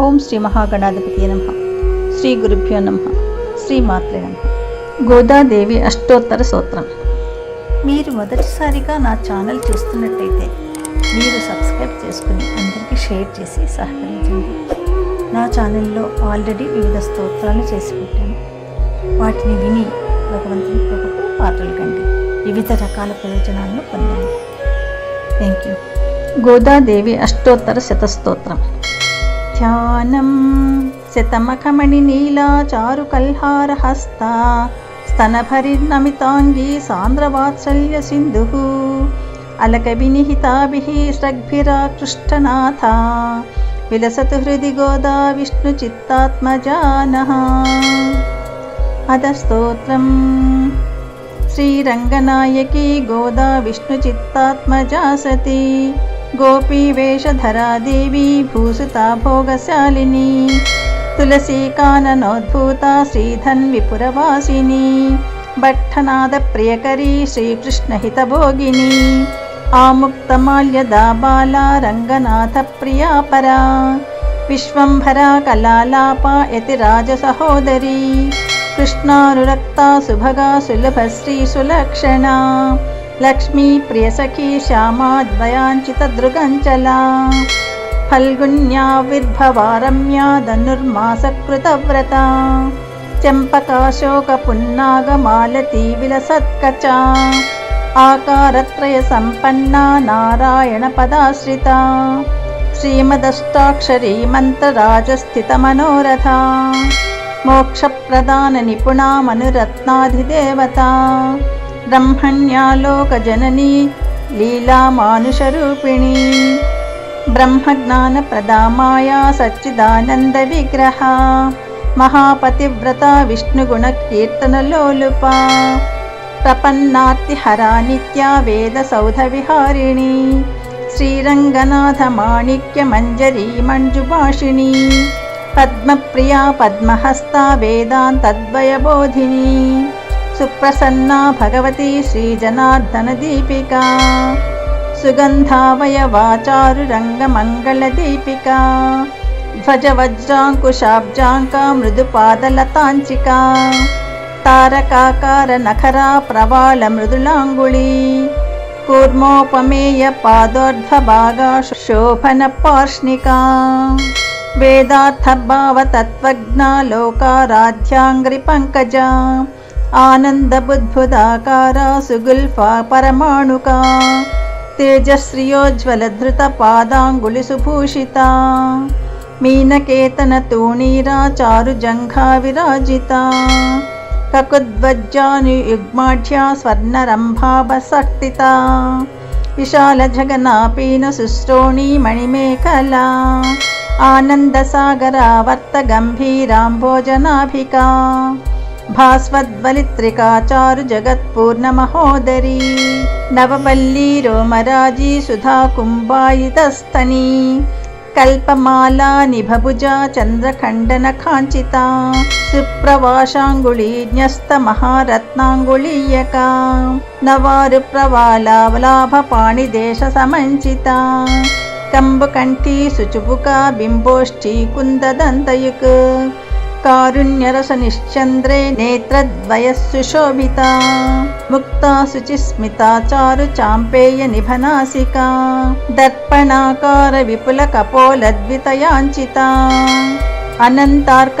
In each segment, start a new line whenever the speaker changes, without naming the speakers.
ఓం శ్రీ మహాగణాధిపతి నమ. శ్రీ గురుభ్యో నమ. శ్రీ మాత్రే నమ. గోదాదేవి అష్టోత్తర స్తోత్రం. మీరు మొదటిసారిగా నా ఛానల్ చూస్తున్నట్టయితే మీరు సబ్స్క్రైబ్ చేసుకుని అందరికీ షేర్ చేసి సహకరించండి. నా ఛానల్లో ఆల్రెడీ వివిధ స్తోత్రాలు చేసి పెట్టాను. వాటిని విని భగవంతుని కృపకు పాత్రలు కండి. వివిధ రకాల ప్రయోజనాలను పొందండి. Thank you. గోదాదేవి అష్టోత్తర శతస్తోత్రం. ధ్యానం శతమఖమణి నీలా చారు కల్హార హస్త స్తనభరిర్నమితాంగీ సాంద్రవాత్సల్య సింధు అలక వినిహితాభిः స్రగ్భిరాకృష్టనాథ విలసతు హృది గోదా విష్ణు చిత్తాత్మజానః అధస్తోత్రం శ్రీరంగనాయకి గోదా విష్ణు చిత్తాత్మజా సతి గోపీవేషధరా దేవీ భూసుతా భోగశాలిని తులసీకాననోద్భూత శ్రీధన్విపురవాసిని భట్టనాద ప్రియకరీ శ్రీకృష్ణహితభోగిని ఆముక్తమాల్యదా బాలా రంగనాథ ప్రియా పరా విశ్వంభరా కళాలాప యతిరాజ సహోదరి కృష్ణానురక్తా సుభగా సులభశ్రీ సులక్షణా లక్ష్మీ ప్రియసఖీ శ్యామాద్వయాంచిత దృగంచలా ఫల్గుణ్యావిర్భవారమ్యా ధనుర్మాసకృతవ్రత చంపకాశోకపున్నాగమాలతీ విలసత్కచా ఆకారత్రయ సంపన్నా నారాయణ పదాశ్రిత. శ్రీమదష్టాక్షరీ బ్రహ్మణ్యాలోకజననీ లీలామానుషరూపిణీ బ్రహ్మజ్ఞానప్రదా మాయా సచ్చిదానంద విగ్రహ మహాపతివ్రత విష్ణుగుణకీర్తనలోలుపా ప్రపన్నార్తిహరా నిత్యా వేదసౌధ విహారిణి శ్రీరంగనాథ మాణిక్య మంజరీ మంజుభాషిణి పద్మప్రియా పద్మహస్తా వేదాంతద్వయబోధిని సుప్రసన్నా భగవతి శ్రీజనార్దన దీపికా సుగంధావయవాచారు రంగమంగళ దీపికా ధ్వజ వజ్రాంకుశాబ్జాంక మృదుపాదలతాంచికా తారకాకార నఖరా ప్రవాళ మృదులాంగుళీ కూర్మోపమేయ పాదోర్ధ్వభాగా శోభన పార్ష్ణికా వేదార్థభావతత్వజ్ఞా లోకారాధ్యాంగ్రి పంకజ ఆనందబుద్భుదాకారా సుగుల్ఫా పరమాణుకా తేజశ్రియోజ్వలధృత భాస్వద్వలిత్రికాచారు సుభూషిత మీనకేతన తూణీరా జగత్పూర్ణమహోదరీ నవపల్లీ రోమరాజీ సుధా కుంభాయితస్తనీ కల్పమాలా నిభభుజా చంద్రఖండన కాంచిత సుప్రవాషాంగుళీజ్ఞస్త మహారత్నాంగుళీయక నవారు ప్రవాలావలాభ పాణిదేశ సమంచిత కంబకంఠీ శుచుపుక బింబోష్ఠీ కుందదంతయుక్ కారుణ్యరస నిశ్చంద్రే నేత్రద్వయ సుశోభిత ముక్తా శుచిస్మితా చారు చాంపేయ నిభనాసికా దర్పణాకార విపుల కపోలద్వితయాంచిత అనంతార్క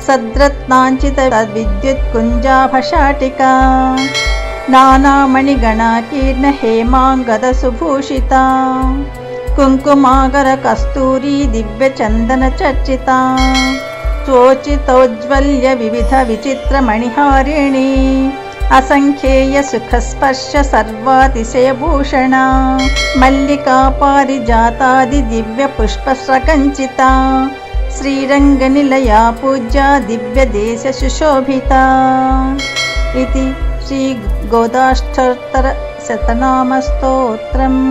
భూషిత సుగంధవదనా శుభ్రు అర్ధచంద్రలలాటికా పూర్ణచంద్రాననా నీలకుటిలాలక శోభిత సౌందర్య సీమా విలసత్ కస్తూరి దివ్య చూడావతంసకా సూర్యార్ధచంద్ర దివ్య చర్చిత त्वोचितौज्ज्वल्य विविध विचित्रमणिहारिणी असङ्ख्येय सुखस्पर्श सर्वातिशयभूषणा मल्लिका पारिजातादि दिव्यपुष्पस्रकञ्चिता श्रीरङ्गनिलया पूज्या दिव्यदेशसुशोभिता इति श्रीगोदाष्टोत्तरशतनामस्तोत्रम्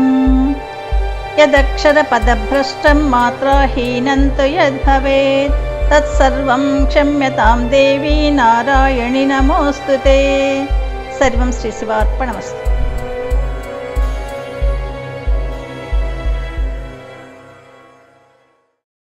यदक्षरपदभ्रष्टं मात्राहीनं तु यद्भवेत् तत्सर्वं क्षम्यतां देवी नारायणि नमोऽस्तु ते सर्वं श्रीशिवार्पणमस्तु